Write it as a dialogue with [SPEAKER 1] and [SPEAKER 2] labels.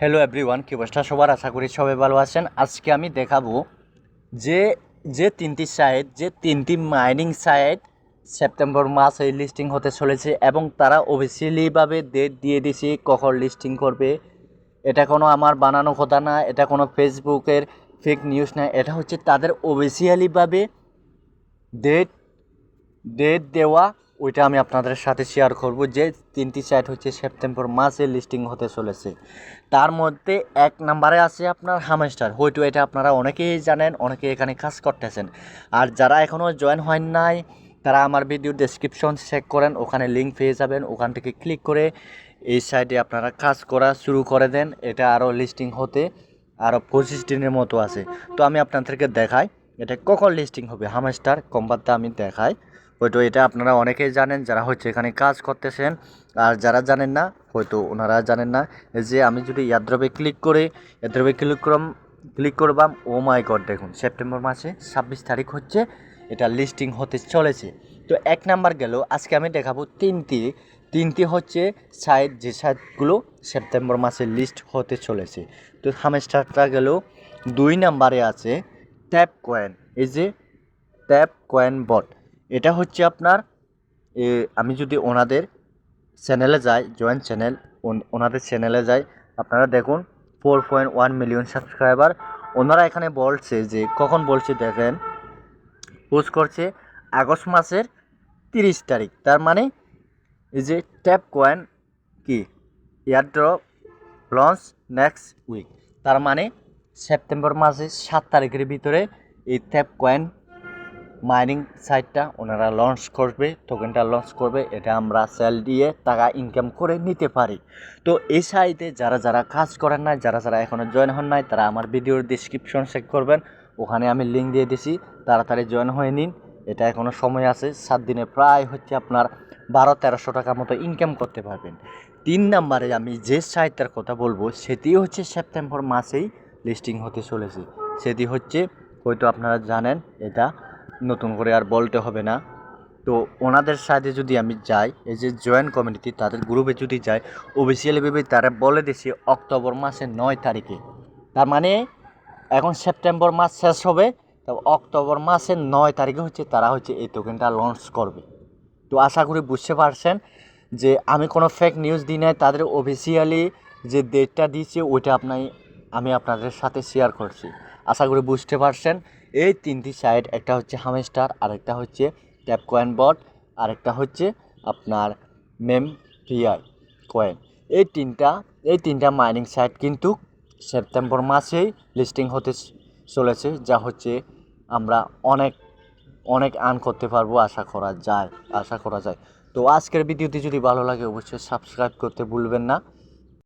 [SPEAKER 1] Hello everyone কি অবস্থা? সবার আশা করি সবাই ভালো আছেন। আজকে আমি দেখাবো যে যে তিনটি সাইট যে তিনটি মাইনিং সাইট সেপ্টেম্বর মাসে লিস্টিং হতে চলেছে এবং তারা অফিসিয়ালিভাবে ডেট দিয়ে দিয়েছে কখন লিস্টিং করবে। এটা কোনো আমার বানানো কথা না, এটা কোনো ফেসবুকের ফেক নিউজ না, এটা হচ্ছে তাদের অফিসিয়ালিভাবে ডেট ডেট দেওয়া ওইটা আমি আপনাদের সাথে শেয়ার করব যে তিনটি সাইট হচ্ছে সেপ্টেম্বর মাসে লিস্টিং হতে চলেছে। তার মধ্যে এক নম্বরে আছে আপনার হামেস্টার হয়তো এটা আপনারা অনেকেই জানেন, অনেকে এখানে কাজ করতেছেন। আর যারা এখনও জয়েন হয় নাই, তারা আমার ভিডিও ডেসক্রিপশন চেক করেন, ওখানে লিঙ্ক পেয়ে যাবেন। ওখান থেকে ক্লিক করে এই সাইটে আপনারা কাজ করা শুরু করে দেন। এটা আরও লিস্টিং হতে আরও পঁচিশ দিনের মতো আছে। তো আমি আপনাদেরকে দেখাই, এটা কখন লিস্টিং হবে হামেস্টার কোম্পানিতে আমি দেখাই। হয়তো এটা আপনারা অনেকেই জানেন যারা হচ্ছে এখানে কাজ করতেছেন। আর যারা জানেন না, হয়তো ওনারা জানেন না যে আমি যদি ইয়াদ্রবে ক্লিক করে, ইয়াদ্রবে ক্লিক করম, ক্লিক করবাম, ও মাই গড, দেখুন সেপ্টেম্বর মাসে ছাব্বিশ তারিখ হচ্ছে, এটা লিস্টিং হতে চলেছে। তো এক নাম্বার গেল, আজকে আমি দেখাবো তিনটি। তিনটি হচ্ছে সাইট, যে সাইটগুলো সেপ্টেম্বর মাসে লিস্ট হতে চলেছে। তো হামেস্টারটা গেল, দুই নাম্বারে আছে ট্যাপ কয়েন, এই যে ট্যাপ কয়েন বট। এটা হচ্ছে আপনার আমি যদি ওনাদের চ্যানেলে যাই জয়েন্ট চ্যানেল ওনাদের চ্যানেলে যাই, আপনারা দেখুন four point one million subscriber ওনারা এখানে বলছে যে, কখন বলছে দেখেন পোস্ট করছে আগস্ট মাসের তিরিশ তারিখ। তার মানে এই যে ট্যাপ কয়েন কি? এয়ারড্রপ লঞ্চ নেক্সট উইক তার মানে সেপ্টেম্বর মাসের সাত তারিখের ভিতরে এই ট্যাপ কয়েন মাইনিং সাইটটা ওনারা লঞ্চ করবে টোকেনটা লঞ্চ করবে, এটা আমরা সেল দিয়ে টাকা ইনকাম করে নিতে পারি। তো এই সাইটে যারা যারা কাজ করেন না যারা যারা এখনও জয়েন হন নাই, তারা আমার ভিডিওর ডিসক্রিপশন চেক করবেন, ওখানে আমি লিঙ্ক দিয়ে দিছি, তাড়াতাড়ি জয়েন হয়ে নিন। এটা এখনও সময় আছে, সাত দিনে প্রায় হচ্ছে আপনার বারো, তেরোশো টাকা মতো ইনকাম করতে পারবেন। তিন নম্বরে আমি যে সাইটটার কথা বলব সেটি হচ্ছে সেপ্টেম্বর মাসেই লিস্টিং হতে চলেছে। সেটি হচ্ছে, হয়তো আপনারা জানেন, এটা নতুন করে আর বলতে হবে না। তো ওনাদের সাথে যদি আমি যাই, এই যে জয়েন্ট কমিউনিটি তাদের গ্রুপে যদি যাই অফিসিয়ালিভাবে তারা বলে দিছে অক্টোবর মাসের নয় তারিখে। তার মানে এখন সেপ্টেম্বর মাস শেষ হবে, তো অক্টোবর মাসের নয় তারিখে হচ্ছে তারা হচ্ছে এই টোকেনটা লঞ্চ করবে। তো আশা করি বুঝতে পারছেন যে আমি কোনো ফেক নিউজ দিই নাই, তাদের অফিসিয়ালি যে ডেটটা দিয়েছে, ওইটা আপনাই আমি আপনাদের সাথে শেয়ার করছি। আশা করি বুঝতে পারছেন। এই তিনটি সাইট একটা হচ্ছে হামেস্টার আরেকটা হচ্ছে ট্যাপ কয়েন বট আরেকটা হচ্ছে আপনার মেম পিআই কয়েন এই তিনটা এই তিনটা মাইনিং সাইট কিন্তু সেপ্টেম্বর মাসেই লিস্টিং হতে চলেছে, যা হচ্ছে আমরা অনেক অনেক আর্ন করতে পারব, আশা করা যায়, আশা করা যায়। তো আজকের ভিডিওটি যদি ভালো লাগে, অবশ্যই সাবস্ক্রাইব করতে ভুলবেন না।